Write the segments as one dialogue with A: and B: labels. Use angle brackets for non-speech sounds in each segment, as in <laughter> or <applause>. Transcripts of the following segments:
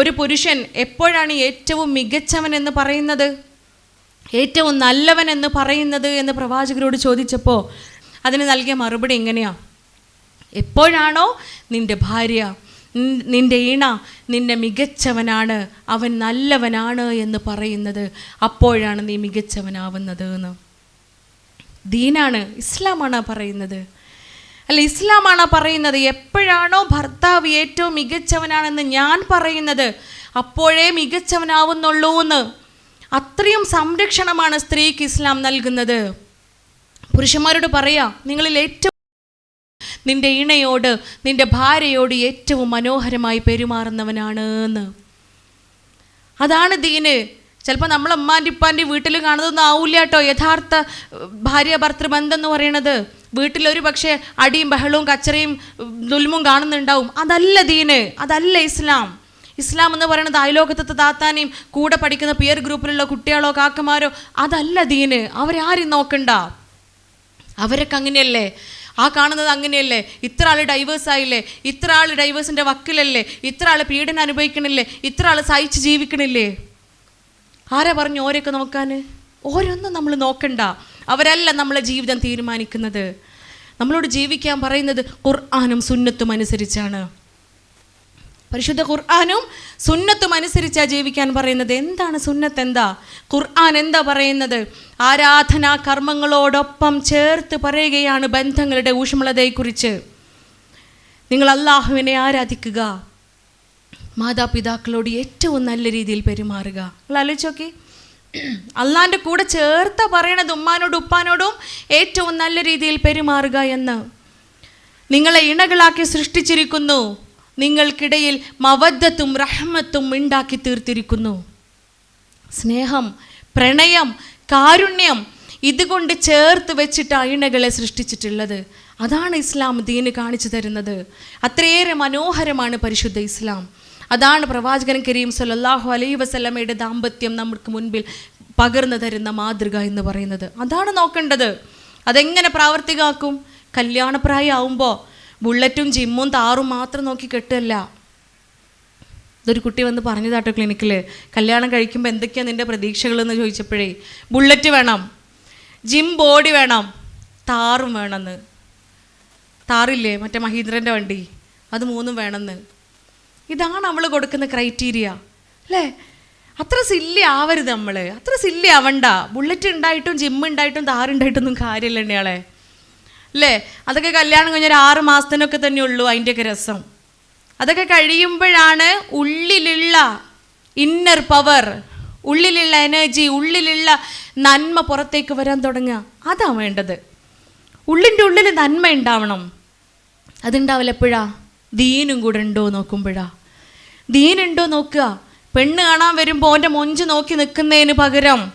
A: ഒരു പുരുഷൻ എപ്പോഴാണ് ഏറ്റവും മികച്ചവൻ എന്ന് പറയുന്നത്? ഏറ്റവും നല്ലവൻ എന്ന് പറയുന്നത് എന്ന് പ്രവാചകരോട് ചോദിച്ചപ്പോൾ അതിന് നൽകിയ മറുപടി എങ്ങനെയാ? എപ്പോഴാണോ നിന്റെ ഭാര്യ നിന്റെ ഇണ നിന്നെ മികച്ചവനാണ് അവൻ നല്ലവനാണ് എന്ന് പറയുന്നത്. അപ്പോഴാണ് നീ മികച്ചവനാവുന്നത് എന്ന്. ദീനാണ് ഇസ്ലാമാണ് പറയുന്നത്. അല്ല ഇസ്ലാമാണ് പറയുന്നത്. എപ്പോഴാണോ ഭർത്താവ് ഏറ്റവും മികച്ചവനാണെന്ന് ഞാൻ പറയുന്നത് അപ്പോഴേ മികച്ചവനാവുന്നുള്ളൂ എന്ന്. അത്രയും സംരക്ഷണമാണ് സ്ത്രീക്ക് ഇസ്ലാം നൽകുന്നത്. പുരുഷന്മാരോട് പറയാ നിങ്ങളിൽ ഏറ്റവും നിന്റെ ഇണയോട് നിന്റെ ഭാര്യയോട് ഏറ്റവും മനോഹരമായി പെരുമാറുന്നവനാണ് എന്ന്. അതാണ് ദീന്. ചിലപ്പോൾ നമ്മൾ അമ്മാന്റെ ഇപ്പാന്റെ വീട്ടിൽ കാണുന്നതൊന്നും ആവില്ല കേട്ടോ. യഥാർത്ഥ ഭാര്യ ഭർത്തൃബന്ധം എന്ന് പറയണത്. വീട്ടിലൊരു പക്ഷേ അടിയും ബഹളവും കച്ചറയും ദുൽമും കാണുന്നുണ്ടാവും. അതല്ല ദീന് അതല്ല ഇസ്ലാം. ഇസ്ലാം എന്ന് പറയുന്നത് അയലോകത്തെ താത്താനെയും കൂടെ പഠിക്കുന്ന പിയർ ഗ്രൂപ്പിലുള്ള കുട്ടികളോ കാക്കമാരോ അതല്ല ദീന്. അവരാരും നോക്കണ്ട. അവരൊക്കെ അങ്ങനെയല്ലേ? ആ കാണുന്നത് അങ്ങനെയല്ലേ? ഇത്ര ആൾ ഡൈവേഴ്സ് ആയില്ലേ? ഇത്ര ആൾ ഡൈവേഴ്സിന്റെ വക്കിലല്ലേ? ഇത്ര ആൾ പീഡനം അനുഭവിക്കണില്ലേ? ഇത്ര ആൾ സഹിച്ച് ജീവിക്കണില്ലേ? ആരാ പറഞ്ഞു ഓരൊക്കെ നോക്കാൻ? ഓരോന്നും നമ്മൾ നോക്കണ്ട. അവരല്ല നമ്മളെ ജീവിതം തീരുമാനിക്കുന്നത്. നമ്മളോട് ജീവിക്കാൻ പറയുന്നത് ഖുർആാനും സുന്നത്തും അനുസരിച്ചാണ്. പരിശുദ്ധ ഖുർആാനും സുന്നത്തും അനുസരിച്ചാ ജീവിക്കാൻ പറയുന്നത്. എന്താണ് സുന്നത്ത് എന്താ? ഖുർആൻ എന്താ പറയുന്നത്? ആരാധനാ കർമ്മങ്ങളോടൊപ്പം ചേർത്ത് പറയുകയാണ് ബന്ധങ്ങളുടെ ഊഷ്മളതയെക്കുറിച്ച്. നിങ്ങൾ അള്ളാഹുവിനെ ആരാധിക്കുക. മാതാപിതാക്കളോട് ഏറ്റവും നല്ല രീതിയിൽ പെരുമാറുക. നിങ്ങൾ ആലോചിച്ചോക്കെ അള്ളാന്റെ കൂടെ ചേർത്ത പറയണത് ഉമ്മാനോടും ഉപ്പാനോടും ഏറ്റവും നല്ല രീതിയിൽ പെരുമാറുക എന്ന്. നിങ്ങളെ ഇണകളാക്കി സൃഷ്ടിച്ചിരിക്കുന്നു. നിങ്ങൾക്കിടയിൽ മവദ്ദത്തും റഹ്മത്തും ഉണ്ടാക്കി തീർത്തിരിക്കുന്നു. സ്നേഹം പ്രണയം കാരുണ്യം ഇതുകൊണ്ട് ചേർത്ത് വെച്ചിട്ട് അയിണകളെ സൃഷ്ടിച്ചിട്ടുള്ളത്. അതാണ് ഇസ്ലാം ദീന് കാണിച്ചു തരുന്നത്. അത്രയേറെ മനോഹരമാണ് പരിശുദ്ധ ഇസ്ലാം. അതാണ് പ്രവാചകൻ കരീം സല്ലല്ലാഹു അലൈ വസല്ലമയുടെ ദാമ്പത്യം നമുക്ക് മുൻപിൽ പകർന്നു തരുന്ന മാതൃക എന്ന് പറയുന്നത്. അതാണ് നോക്കേണ്ടത്. അതെങ്ങനെ പ്രാവർത്തികമാക്കും? കല്യാണപ്രായമാവുമ്പോൾ ബുള്ളറ്റും ജിമ്മും താറും മാത്രം നോക്കി കെട്ടല്ല ഇതൊരു കുട്ടി വന്ന് പറഞ്ഞതാട്ടോ ക്ലിനിക്കിൽ കല്യാണം കഴിക്കുമ്പോൾ എന്തൊക്കെയാണ് നിന്റെ പ്രതീക്ഷകളെന്ന് ചോദിച്ചപ്പോഴേ ബുള്ളറ്റ് വേണം ജിം ബോഡി വേണം താറും വേണമെന്ന്. താറില്ലേ? മറ്റേ മഹീന്ദ്രന്റെ വണ്ടി. അത് മൂന്നും വേണമെന്ന്. ഇതാണ് നമ്മൾ കൊടുക്കുന്ന ക്രൈറ്റീരിയ അല്ലേ? അത്ര സില്ലി ആവരുത് നമ്മൾ അത്ര സില്ലി ആവണ്ട. ബുള്ളറ്റ് ഉണ്ടായിട്ടും ജിമ്മ് ഉണ്ടായിട്ടും താറുണ്ടായിട്ടൊന്നും കാര്യമില്ല എണ്ണയാളെ അല്ലേ? അതൊക്കെ കല്യാണം കഴിഞ്ഞൊരു ആറ് മാസത്തിനൊക്കെ തന്നെ ഉള്ളൂ അതിന്റെയൊക്കെ രസം. അതൊക്കെ കഴിയുമ്പോഴാണ് ഉള്ളിലുള്ള ഇന്നർ പവർ ഉള്ളിലുള്ള എനർജി ഉള്ളിലുള്ള നന്മ പുറത്തേക്ക് വരാൻ തുടങ്ങുക. അതാണ് വേണ്ടത്. ഉള്ളിന്റെ ഉള്ളിൽ നന്മ ഉണ്ടാവണം. അതുണ്ടാവില്ല എപ്പോഴാ? ദീനും കൂടെ ഉണ്ടോ നോക്കുമ്പോഴാ. ദീനുണ്ടോ നോക്കുക. പെണ്ണ് കാണാൻ വരുമ്പോൾ അവന്റെ മൊഞ്ച് നോക്കി നിൽക്കുന്നതിന് പകരം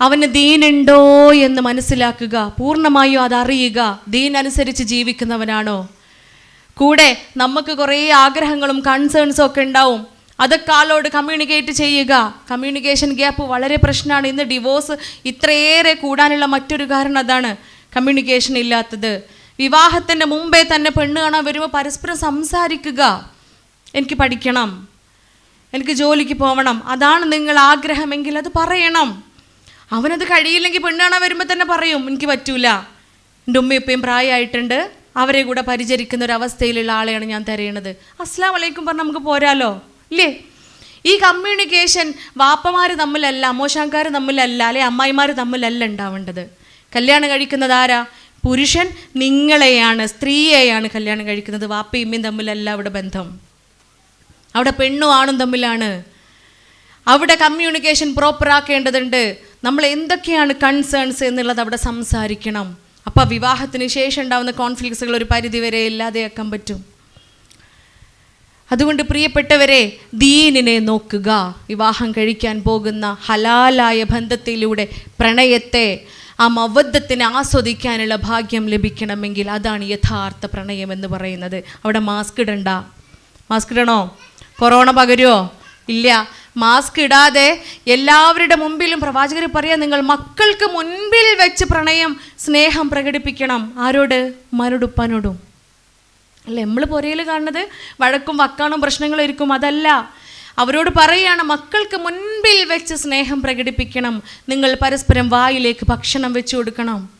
A: അവന് ദീനുണ്ടോ എന്ന് മനസ്സിലാക്കുക. പൂർണമായും അതറിയുക ദീൻ അനുസരിച്ച് ജീവിക്കുന്നവനാണോ? കൂടെ നമുക്ക് കുറേ ആഗ്രഹങ്ങളും കൺസേൺസും ഒക്കെ ഉണ്ടാവും. അതൊക്കെ ആളോട് കമ്മ്യൂണിക്കേറ്റ് ചെയ്യുക. കമ്മ്യൂണിക്കേഷൻ ഗ്യാപ്പ് വളരെ പ്രശ്നമാണ്. ഇന്ന് ഡിവോഴ്സ് ഇത്രയേറെ കൂടാനുള്ള മറ്റൊരു കാരണം അതാണ് കമ്മ്യൂണിക്കേഷൻ ഇല്ലാത്തത്. വിവാഹത്തിന്റെ മുമ്പേ തന്നെ പെണ്ണ് കാണാൻ വരുമ്പോൾ പരസ്പരം സംസാരിക്കുക. എനിക്ക് പഠിക്കണം. എനിക്ക് ജോലിക്ക് പോകണം അതാണ് നിങ്ങൾ ആഗ്രഹമെങ്കിൽ അത് പറയണം. അവനത് കഴിയില്ലെങ്കിൽ പെണ്ണാണ വരുമ്പോൾ തന്നെ പറയും എനിക്ക് പറ്റൂല. എന്റെ ഉമ്മയും ഉപ്പയും പ്രായമായിട്ടുണ്ട്. അവരെ കൂടെ പരിചരിക്കുന്ന ഒരു അവസ്ഥയിലുള്ള ആളെയാണ് ഞാൻ തിരയണത്. അസ്ലാം വലൈക്കും പറഞ്ഞ് നമുക്ക് പോരാലോ? ഇല്ലേ? ഈ കമ്മ്യൂണിക്കേഷൻ വാപ്പമാർ തമ്മിലല്ല അമ്മോശാങ്കാർ തമ്മിലല്ല അല്ലെ അമ്മായിമാർ തമ്മിലല്ല ഉണ്ടാവേണ്ടത്. കല്യാണം കഴിക്കുന്നത് ആരാ? പുരുഷൻ നിങ്ങളെയാണ് സ്ത്രീയെയാണ് കല്യാണം കഴിക്കുന്നത്. വാപ്പയും ഇമ്മയും തമ്മിലല്ല അവിടെ ബന്ധം. അവിടെ പെണ്ണും ആണും തമ്മിലാണ്. അവിടെ കമ്മ്യൂണിക്കേഷൻ പ്രോപ്പർ ആക്കേണ്ടതുണ്ട്. നമ്മൾ എന്തൊക്കെയാണ് കൺസേൺസ് എന്നുള്ളത് അവിടെ സംസാരിക്കണം. അപ്പോൾ വിവാഹത്തിന് ശേഷം ഉണ്ടാവുന്ന കോൺഫ്ലിക്ട്സുകൾ ഒരു പരിധിവരെ ഇല്ലാതെയാക്കാൻ പറ്റും. അതുകൊണ്ട് പ്രിയപ്പെട്ടവരെ ദീനിനെ നോക്കുക. വിവാഹം കഴിക്കാൻ പോകുന്ന ഹലാലായ ബന്ധത്തിലൂടെ പ്രണയത്തെ ആ മവദ്ധത്തിനെ ആസ്വദിക്കാനുള്ള ഭാഗ്യം ലഭിക്കണമെങ്കിൽ അതാണ് യഥാർത്ഥ പ്രണയം എന്ന് പറയുന്നത്. അവിടെ മാസ്ക് ഇടണ്ട. മാസ്ക് ഇടണോ? കൊറോണ പകരുമോ ഇല്ല. മാസ്ക് ഇടാതെ എല്ലാവരുടെ മുമ്പിലും പ്രവാചകർ പറയാം നിങ്ങൾ മക്കൾക്ക് മുൻപിൽ വെച്ച് പ്രണയം സ്നേഹം പ്രകടിപ്പിക്കണം. ആരോട്? മരുടുപ്പനോടും അല്ല? നമ്മൾ പുരയിൽ കാണുന്നത് വഴക്കും വക്കാണും പ്രശ്നങ്ങളും ഇരിക്കും അതല്ല. അവരോട് പറയുകയാണ് മക്കൾക്ക് മുൻപിൽ വെച്ച് സ്നേഹം പ്രകടിപ്പിക്കണം. നിങ്ങൾ പരസ്പരം വായിലേക്ക് ഭക്ഷണം വെച്ചു കൊടുക്കണം.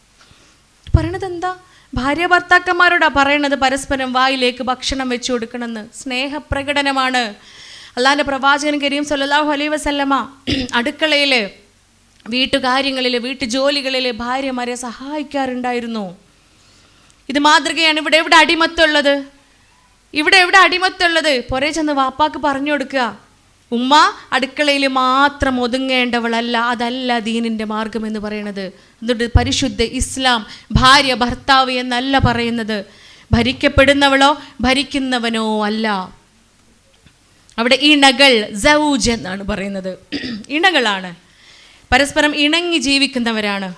A: പറയണത് എന്താ ഭാര്യ ഭർത്താക്കന്മാരോടാ പറയണത് പരസ്പരം വായിലേക്ക് ഭക്ഷണം വെച്ചു കൊടുക്കണമെന്ന്. സ്നേഹപ്രകടനമാണ്. അള്ളാഹിന്റെ പ്രവാചകൻ കരീം സല്ലാഹു അലൈ വസല്ലമ അടുക്കളയിൽ വീട്ടുകാര്യങ്ങളിൽ വീട്ടുജോലികളിൽ ഭാര്യമാരെ സഹായിക്കാറുണ്ടായിരുന്നു. ഇത് മാതൃകയാണ്. ഇവിടെ എവിടെ അടിമത്തുള്ളത്? ഇവിടെ എവിടെ അടിമത്തുള്ളത്? പുറേ ചെന്ന് വാപ്പാക്ക് പറഞ്ഞു കൊടുക്കുക. ഉമ്മ അടുക്കളയിൽ മാത്രം ഒതുങ്ങേണ്ടവളല്ല അതല്ല ദീനിന്റെ മാർഗം എന്ന് പറയുന്നത് എന്നിട്ട് പരിശുദ്ധ ഇസ്ലാം ഭാര്യ ഭർത്താവ് എന്നല്ല പറയുന്നത്. ഭരിക്കപ്പെടുന്നവളോ ഭരിക്കുന്നവനോ അല്ല. അവിടെ ഇണകൾ സൗജ് എന്നാണ് പറയുന്നത്. <clears throat> ഇണകളാണ്. പരസ്പരം ഇണങ്ങി ജീവിക്കുന്നവരാണ്.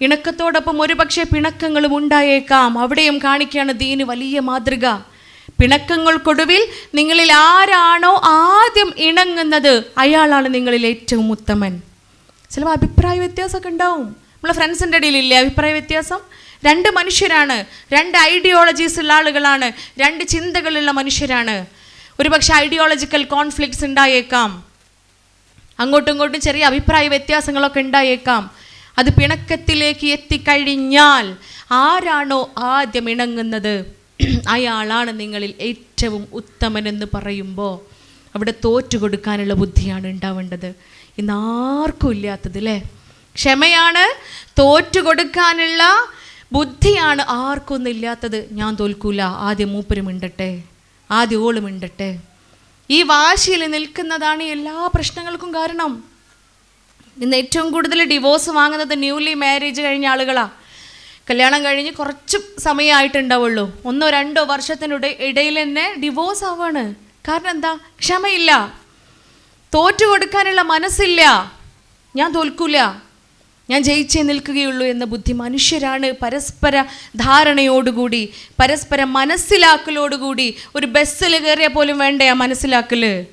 A: ഇണക്കത്തോടൊപ്പം ഒരുപക്ഷെ പിണക്കങ്ങളും ഉണ്ടായേക്കാം. അവിടെയും കാണിക്കുകയാണ് ദീന് വലിയ മാതൃക. പിണക്കങ്ങൾക്കൊടുവിൽ നിങ്ങളിൽ ആരാണോ ആദ്യം ഇണങ്ങുന്നത് അയാളാണ് നിങ്ങളിൽ ഏറ്റവും ഉത്തമൻ. ചിലപ്പോൾ അഭിപ്രായ വ്യത്യാസമൊക്കെ ഉണ്ടാവും. നമ്മളെ ഫ്രണ്ട്സിന്റെ ഇടയിലില്ലേ? അഭിപ്രായ വ്യത്യാസം? രണ്ട് മനുഷ്യരാണ്. രണ്ട് ഐഡിയോളജീസ് ഉള്ള ആളുകളാണ്. രണ്ട് ചിന്തകളുള്ള മനുഷ്യരാണ്. ഒരുപക്ഷെ ഐഡിയോളജിക്കൽ കോൺഫ്ലിക്ട്സ് ഉണ്ടായേക്കാം. അങ്ങോട്ടും ഇങ്ങോട്ടും ചെറിയ അഭിപ്രായ വ്യത്യാസങ്ങളൊക്കെ ഉണ്ടായേക്കാം. അത് പിണക്കത്തിലേക്ക് എത്തിക്കഴിഞ്ഞാൽ ആരാണോ ആദ്യം ഇണങ്ങുന്നത്? <clears throat> അയാളാണ് നിങ്ങളിൽ ഏറ്റവും ഉത്തമനെന്ന് പറയുമ്പോൾ അവിടെ തോറ്റു കൊടുക്കാനുള്ള ബുദ്ധിയാണ് ഉണ്ടാവേണ്ടത്. ഇന്ന് ആർക്കും ഇല്ലാത്തത് അല്ലേ ക്ഷമയാണ് തോറ്റു കൊടുക്കാനുള്ള ബുദ്ധിയാണ് ആർക്കൊന്നും ഇല്ലാത്തത്. ഞാൻ തോൽക്കൂല ആദ്യം മൂപ്പരും ഇണ്ടട്ടെ ആദ്യം ഓളും ഇണ്ടട്ടെ ഈ വാശിയിൽ നിൽക്കുന്നതാണ് എല്ലാ പ്രശ്നങ്ങൾക്കും കാരണം. ഇന്ന് ഏറ്റവും കൂടുതൽ ഡിവോഴ്സ് വാങ്ങുന്നത് ന്യൂലി മാരേജ് കഴിഞ്ഞ ആളുകളാ. കല്യാണം കഴിഞ്ഞ് കുറച്ച് സമയമായിട്ടുണ്ടാവുള്ളൂ. ഒന്നോ രണ്ടോ വർഷത്തിനുടെ ഇടയിൽ തന്നെ ഡിവോഴ്സ് ആവാണ്. കാരണം എന്താ? ക്ഷമയില്ല. തോറ്റു കൊടുക്കാനുള്ള മനസ്സില്ല. ഞാൻ തോൽക്കൂല. ഞാൻ ജയിച്ചേ നിൽക്കുകയുള്ളൂ എന്ന ബുദ്ധി മനുഷ്യരാണ്. പരസ്പര ധാരണയോടുകൂടി പരസ്പര മനസ്സിലാക്കലോടുകൂടി ഒരു ബസ്സിൽ കയറിയ പോലും വേണ്ടേ ആ മനസ്സിലാക്കൽ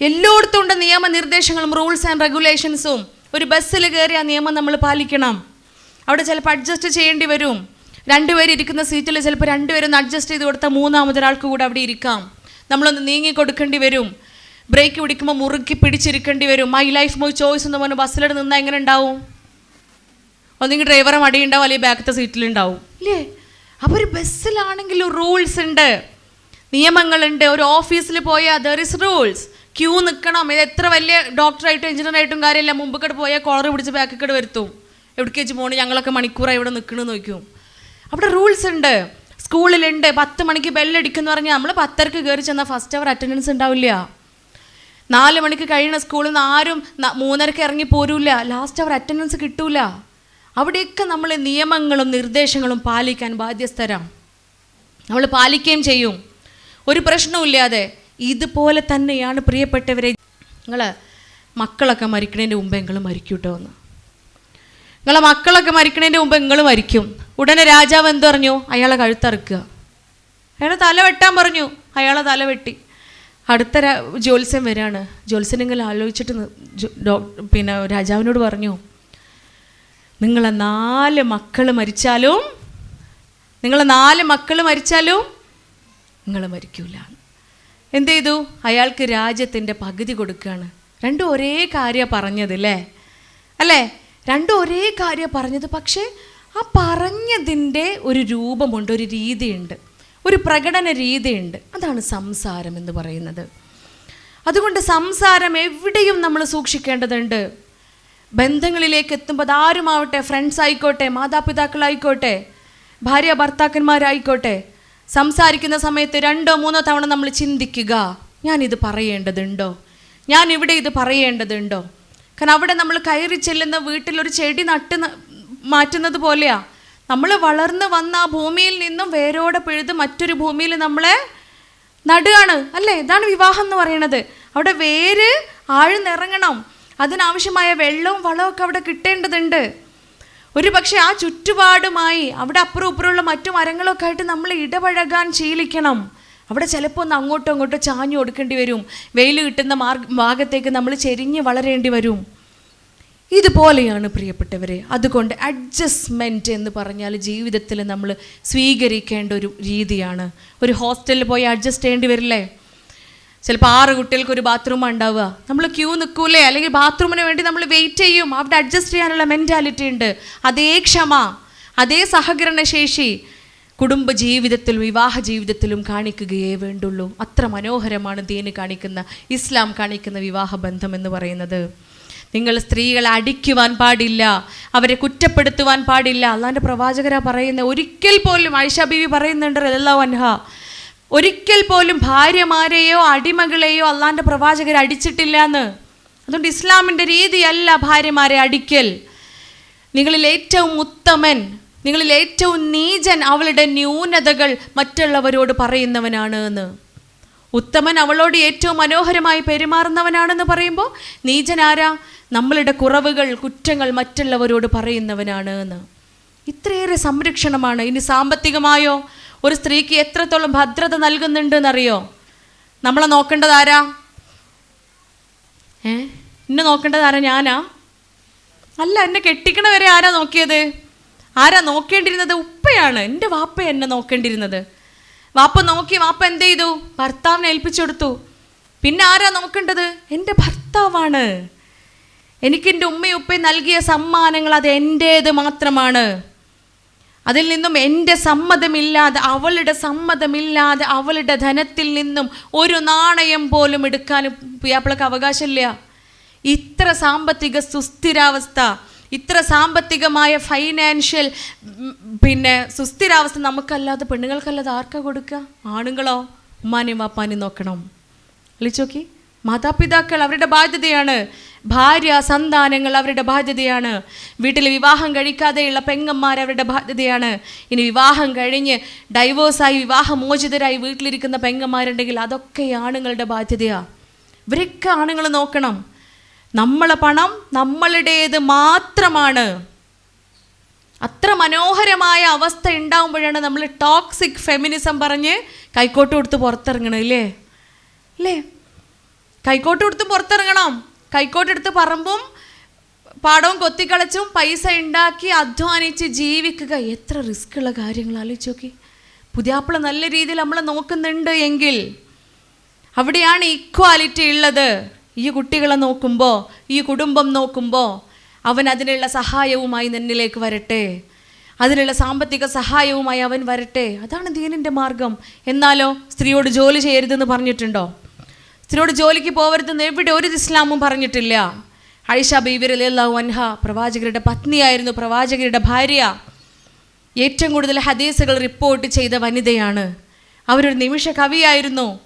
A: എല്ലായിടത്തും ഉണ്ട് നിയമനിർദ്ദേശങ്ങളും റൂൾസ് ആൻഡ് റെഗുലേഷൻസും ഒരു ബസ്സിൽ കയറി ആ നിയമം നമ്മൾ പാലിക്കണം. അവിടെ ചിലപ്പോൾ അഡ്ജസ്റ്റ് ചെയ്യേണ്ടി വരും. രണ്ടുപേരിരിക്കുന്ന സീറ്റിൽ ചിലപ്പോൾ രണ്ടുപേരൊന്ന് അഡ്ജസ്റ്റ് ചെയ്ത് കൊടുത്താൽ മൂന്നാമതൊരാൾക്ക് കൂടെ അവിടെ ഇരിക്കാം. നമ്മളൊന്ന് നീങ്ങി കൊടുക്കേണ്ടി വരും. ബ്രേക്ക് പിടിക്കുമ്പോൾ മുറുക്കി പിടിച്ചിരിക്കേണ്ടി വരും. മൈ ലൈഫ് മൈ ചോയ്സ് എന്ന് പറഞ്ഞ് ബസ്സിലോട്ട് നിന്നാൽ എങ്ങനെ ഉണ്ടാവും? ഒന്നെങ്കിൽ ഡ്രൈവറെ മടിയുണ്ടാവും അല്ലെങ്കിൽ ബാക്കത്തെ സീറ്റിലുണ്ടാവും ഇല്ലേ? അപ്പോൾ ഒരു ബസ്സിലാണെങ്കിലും റൂൾസ് ഉണ്ട്. നിയമങ്ങളുണ്ട്. ഒരു ഓഫീസിൽ പോയാൽ ദർ ഇസ് റൂൾസ് ക്യൂ നിൽക്കണം ഇത് എത്ര വലിയ ഡോക്ടറായിട്ടും എഞ്ചിനീയറായിട്ടും കാര്യമില്ല. മുമ്പ് പോയാൽ കോളർ പിടിച്ച് ബാക്കിക്കട് വരുത്തും. എവിടേക്ക് വെച്ച് പോകണം ഞങ്ങളൊക്കെ മണിക്കൂറായി ഇവിടെ നിൽക്കണമെന്ന് നോക്കും അവിടെ റൂൾസ് ഉണ്ട്. സ്കൂളിലുണ്ട്. പത്ത് മണിക്ക് ബെല്ലടിക്കുന്നു പറഞ്ഞാൽ നമ്മൾ പത്തരക്ക് കയറി ചെന്നാൽ ഫസ്റ്റ് അവർ അറ്റൻഡൻസ് ഉണ്ടാവില്ല. നാല് മണിക്ക് കഴിയുന്ന സ്കൂളിൽ നിന്ന് ആരും മൂന്നരക്ക് ഇറങ്ങി പോരൂല ലാസ്റ്റ് അവർ അറ്റൻഡൻസ് കിട്ടൂല. അവിടെയൊക്കെ നമ്മൾ നിയമങ്ങളും നിർദ്ദേശങ്ങളും പാലിക്കാൻ ബാധ്യസ്ഥരാണ് നമ്മൾ പാലിക്കുകയും ചെയ്യും. ഒരു പ്രശ്നവുമില്ലാതെ ഇതുപോലെ തന്നെയാണ് പ്രിയപ്പെട്ടവരെ. നിങ്ങൾ മക്കളൊക്കെ മരിക്കണതിന്റെ മുമ്പ് നിങ്ങൾ മരിക്കൂട്ടോ എന്ന്. നിങ്ങളെ മക്കളൊക്കെ മരിക്കണതിന്റെ മുമ്പ് നിങ്ങൾ മരിക്കും. ഉടനെ രാജാവ് എന്ത് പറഞ്ഞു? അയാളെ കഴുത്തറുക്കുക. അയാളെ തല വെട്ടാൻ പറഞ്ഞു. അയാളെ തല വെട്ടി. അടുത്ത ജ്യോത്സ്യം വരാണ്. ജ്യോത്സ്യനെങ്കിൽ ആലോചിച്ചിട്ട് പിന്നെ രാജാവിനോട് പറഞ്ഞു നിങ്ങളെ നാല് മക്കൾ മരിച്ചാലും നിങ്ങളെ നാല് മക്കൾ മരിച്ചാലും നിങ്ങൾ മരിക്കൂല. എന്ത് ചെയ്തു? അയാൾക്ക് രാജ്യത്തിന്റെ പകുതി കൊടുക്കുകയാണ്. രണ്ടും ഒരേ കാര്യമാണ് പറഞ്ഞത് അല്ലേ അല്ലേ? രണ്ടും ഒരേ കാര്യമാണ് പറഞ്ഞത്. പക്ഷേ ആ പറഞ്ഞതിന്റെ ഒരു രൂപമുണ്ട് ഒരു രീതിയുണ്ട്. ഒരു പ്രകടന രീതിയുണ്ട്. അതാണ് സംസാരം എന്ന് പറയുന്നത്. അതുകൊണ്ട് സംസാരം എവിടെയും നമ്മൾ സൂക്ഷിക്കേണ്ടതുണ്ട്. ബന്ധങ്ങളിലേക്ക് എത്തുമ്പോൾ അതാരുമാവട്ടെ ഫ്രണ്ട്സ് ആയിക്കോട്ടെ മാതാപിതാക്കളായിക്കോട്ടെ ഭാര്യ ഭർത്താക്കന്മാരായിക്കോട്ടെ സംസാരിക്കുന്ന സമയത്ത് രണ്ടോ മൂന്നോ തവണ നമ്മൾ ചിന്തിക്കുക ഞാനിത് പറയേണ്ടതുണ്ടോ? ഞാൻ ഇവിടെ ഇത് പറയേണ്ടതുണ്ടോ? കാരണം അവിടെ നമ്മൾ കയറി ചെല്ലുന്ന വീട്ടിലൊരു ചെടി നട്ട് മാറ്റുന്നത് പോലെയാ. നമ്മൾ വളർന്ന് വന്ന ആ ഭൂമിയിൽ നിന്നും വേരോടെ പിഴുത് മറ്റൊരു ഭൂമിയിൽ നമ്മളെ നടുകയാണ്. അല്ലേ? ഇതാണ് വിവാഹം എന്ന് പറയുന്നത്. അവിടെ വേര് ആഴ്ന്നിറങ്ങണം. അതിനാവശ്യമായ വെള്ളവും വളവും അവിടെ കിട്ടേണ്ടതുണ്ട്. ഒരു പക്ഷേ ആ ചുറ്റുപാടുമായി അവിടെ അപ്പുറം ഇപ്പുറമുള്ള മറ്റു മരങ്ങളൊക്കെ ആയിട്ട് നമ്മൾ ഇടപഴകാൻ ശീലിക്കണം. അവിടെ ചിലപ്പോൾ ഒന്ന് അങ്ങോട്ടും അങ്ങോട്ടും ചാഞ്ഞു കൊടുക്കേണ്ടി വരും. വെയിൽ കിട്ടുന്ന മാർഗ ഭാഗത്തേക്ക് നമ്മൾ ചെരിഞ്ഞ് വളരേണ്ടി വരും. ഇതുപോലെയാണ് പ്രിയപ്പെട്ടവരെ. അതുകൊണ്ട് അഡ്ജസ്റ്റ്മെന്റ് എന്ന് പറഞ്ഞാൽ ജീവിതത്തിൽ നമ്മൾ സ്വീകരിക്കേണ്ട ഒരു രീതിയാണ്. ഒരു ഹോസ്റ്റലിൽ പോയി അഡ്ജസ്റ്റ് ചെയ്യേണ്ടി വരില്ലേ? ചിലപ്പോൾ ആറ് കുട്ടികൾക്ക് ഒരു ബാത്റൂം ഉണ്ടാവുക. നമ്മൾ ക്യൂ നിൽക്കൂലേ? അല്ലെങ്കിൽ ബാത്റൂമിന് വേണ്ടി നമ്മൾ വെയിറ്റ് ചെയ്യും. അവിടെ അഡ്ജസ്റ്റ് ചെയ്യാനുള്ള മെന്റാലിറ്റി ഉണ്ട്. അതേ ക്ഷമ അതേ സഹകരണ ശേഷി കുടുംബ ജീവിതത്തിലും വിവാഹ ജീവിതത്തിലും കാണിക്കുകയേ വേണ്ടുള്ളൂ. അത്ര മനോഹരമാണ് ദീന് കാണിക്കുന്ന ഇസ്ലാം കാണിക്കുന്ന വിവാഹ ബന്ധം എന്ന് പറയുന്നത്. നിങ്ങൾ സ്ത്രീകളെ അടിക്കുവാൻ പാടില്ല അവരെ കുറ്റപ്പെടുത്തുവാൻ പാടില്ല. അള്ളാന്റെ പ്രവാചകരാ പറയുന്നത് ഒരിക്കൽ പോലും ആയിഷ ബീവി പറയുന്നുണ്ട് റല്ലാ വൻഹ ഒരിക്കൽ പോലും ഭാര്യമാരെയോ അടിമകളെയോ അള്ളാന്റെ പ്രവാചകർ അടിച്ചിട്ടില്ല എന്ന്. അതുകൊണ്ട് ഇസ്ലാമിന്റെ രീതിയല്ല ഭാര്യമാരെ അടിക്കൽ. നിങ്ങളിൽ ഏറ്റവും ഉത്തമൻ നിങ്ങളിൽ ഏറ്റവും നീചൻ അവളുടെ ന്യൂനതകൾ മറ്റുള്ളവരോട് പറയുന്നവനാണ് എന്ന്. ഉത്തമൻ അവളോട് ഏറ്റവും മനോഹരമായി പെരുമാറുന്നവനാണെന്ന് പറയുമ്പോൾ നീചൻ ആരാ നമ്മളുടെ കുറവുകൾ കുറ്റങ്ങൾ മറ്റുള്ളവരോട് പറയുന്നവനാണ് എന്ന്. ഇത്രയേറെ സംരക്ഷണമാണ്. ഇനി സാമ്പത്തികമായോ? ഒരു സ്ത്രീക്ക് എത്രത്തോളം ഭദ്രത നൽകുന്നുണ്ട് എന്നറിയോ നമ്മളെ നോക്കേണ്ടത് ആരാ? ഏ? എന്നെ നോക്കേണ്ടത് ആരാ? ഞാനാ? അല്ല എന്നെ കെട്ടിക്കണ വരെ ആരാ നോക്കിയത്? ആരാ നോക്കേണ്ടിരുന്നത് ഉപ്പയാണ്. എന്റെ വാപ്പ എന്നെ നോക്കേണ്ടിരുന്നത് വാപ്പ നോക്കി വാപ്പ എന്ത് ചെയ്തു? ഭർത്താവിനെ ഏൽപ്പിച്ചു കൊടുത്തു. പിന്നെ ആരാ നോക്കേണ്ടത്? എന്റെ ഭർത്താവാണ്. എനിക്ക് എന്റെ ഉമ്മയും ഉപ്പയും നൽകിയ സമ്മാനങ്ങൾ അത് എന്റേത് മാത്രമാണ്. അതിൽ നിന്നും എന്റെ സമ്മതമില്ലാതെ അവളുടെ സമ്മതമില്ലാതെ അവളുടെ ധനത്തിൽ നിന്നും ഒരു നാണയം പോലും എടുക്കാൻ പിയാപ്പിളക്ക് അവകാശമില്ല. ഇത്ര സാമ്പത്തിക സുസ്ഥിരാവസ്ഥ ഇത്ര സാമ്പത്തികമായ ഫൈനാൻഷ്യൽ പിന്നെ സുസ്ഥിരാവസ്ഥ നമുക്കല്ലാതെ പെണ്ണുങ്ങൾക്കല്ലാതെ ആർക്കാ കൊടുക്കുക ആണുങ്ങളോ? ഉമ്മാനെയും വാപ്പാനെയും നോക്കണം. വിളിച്ചോക്കി മാതാപിതാക്കൾ അവരുടെ ബാധ്യതയാണ്. ഭാര്യ സന്താനങ്ങൾ അവരുടെ ബാധ്യതയാണ്. വീട്ടിൽ വിവാഹം കഴിക്കാതെയുള്ള പെങ്ങന്മാർ അവരുടെ ബാധ്യതയാണ്. ഇനി വിവാഹം കഴിഞ്ഞ് ഡൈവോഴ്സായി വിവാഹമോചിതരായി വീട്ടിലിരിക്കുന്ന പെങ്ങന്മാരുണ്ടെങ്കിൽ അതൊക്കെ ആണുങ്ങളുടെ ബാധ്യതയാണ് ഇവരൊക്കെ ആണുങ്ങൾ നോക്കണം. നമ്മളെ പണം നമ്മളുടേത് മാത്രമാണ്. അത്ര മനോഹരമായ അവസ്ഥ ഉണ്ടാകുമ്പോഴാണ് നമ്മൾ ടോക്സിക് ഫെമിനിസം പറഞ്ഞ് കൈക്കോട്ട് കൊടുത്ത് പുറത്തിറങ്ങണം ഇല്ലേ? അല്ലേ കൈക്കോട്ട് കൊടുത്ത് പുറത്തിറങ്ങണം. കൈക്കോട്ടെടുത്ത് പറമ്പും പാടവും കൊത്തിക്കളച്ചും പൈസ ഉണ്ടാക്കി അധ്വാനിച്ച് ജീവിക്കുക. എത്ര റിസ്ക് ഉള്ള കാര്യങ്ങൾ? ആലോചിച്ച് നോക്കി. പുതിയാപ്പിള നല്ല രീതിയിൽ നമ്മളെ നോക്കുന്നുണ്ട് എങ്കിൽ അവിടെയാണ് ഈക്വാലിറ്റി ഉള്ളത്. ഈ കുട്ടികളെ നോക്കുമ്പോൾ ഈ കുടുംബം നോക്കുമ്പോൾ അവൻ അതിനുള്ള സഹായവുമായി നിന്നിലേക്ക് വരട്ടെ. അതിനുള്ള സാമ്പത്തിക സഹായവുമായി അവൻ വരട്ടെ. അതാണ് ദീനിന്റെ മാർഗം. എന്നാലോ സ്ത്രീയോട് ജോലി ചെയ്യരുതെന്ന് പറഞ്ഞിട്ടുണ്ടോ? സ്ത്രീയോട് ജോലിക്ക് പോകരുതെന്ന് എവിടെ ഒരു ഇസ്ലാമും പറഞ്ഞിട്ടില്ല. ഐഷ ബീബി അലിയല്ലാഹു അൻഹ പ്രവാചകരുടെ പത്നിയായിരുന്നു പ്രവാചകരുടെ ഭാര്യ. ഏറ്റവും കൂടുതൽ ഹദീസുകൾ റിപ്പോർട്ട് ചെയ്ത വനിതയാണ്. അവരൊരു നിമിഷ കവിയായിരുന്നു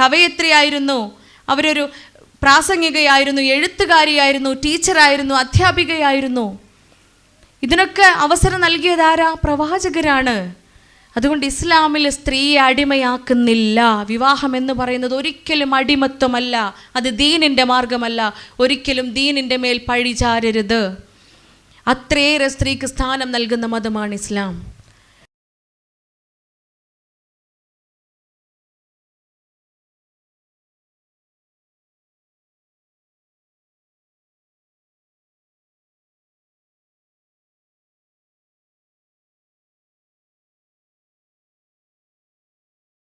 A: കവയത്രിയായിരുന്നു അവരൊരു പ്രാസംഗികയായിരുന്നു എഴുത്തുകാരിയായിരുന്നു ടീച്ചറായിരുന്നു അധ്യാപികയായിരുന്നു. ഇതിനൊക്കെ അവസരം നൽകിയതാരാ പ്രവാചകരാണ്. അതുകൊണ്ട് ഇസ്ലാമിൽ സ്ത്രീയെ അടിമയാക്കുന്നില്ല. വിവാഹം എന്ന് പറയുന്നത് ഒരിക്കലും അടിമത്വമല്ല. അത് ദീനിന്റെ മാർഗമല്ല. ഒരിക്കലും ദീനിന്റെ മേൽ പഴിചാരരുത്. അത്രയേറെ സ്ത്രീക്ക് സ്ഥാനം നൽകുന്ന മതമാണ് ഇസ്ലാം.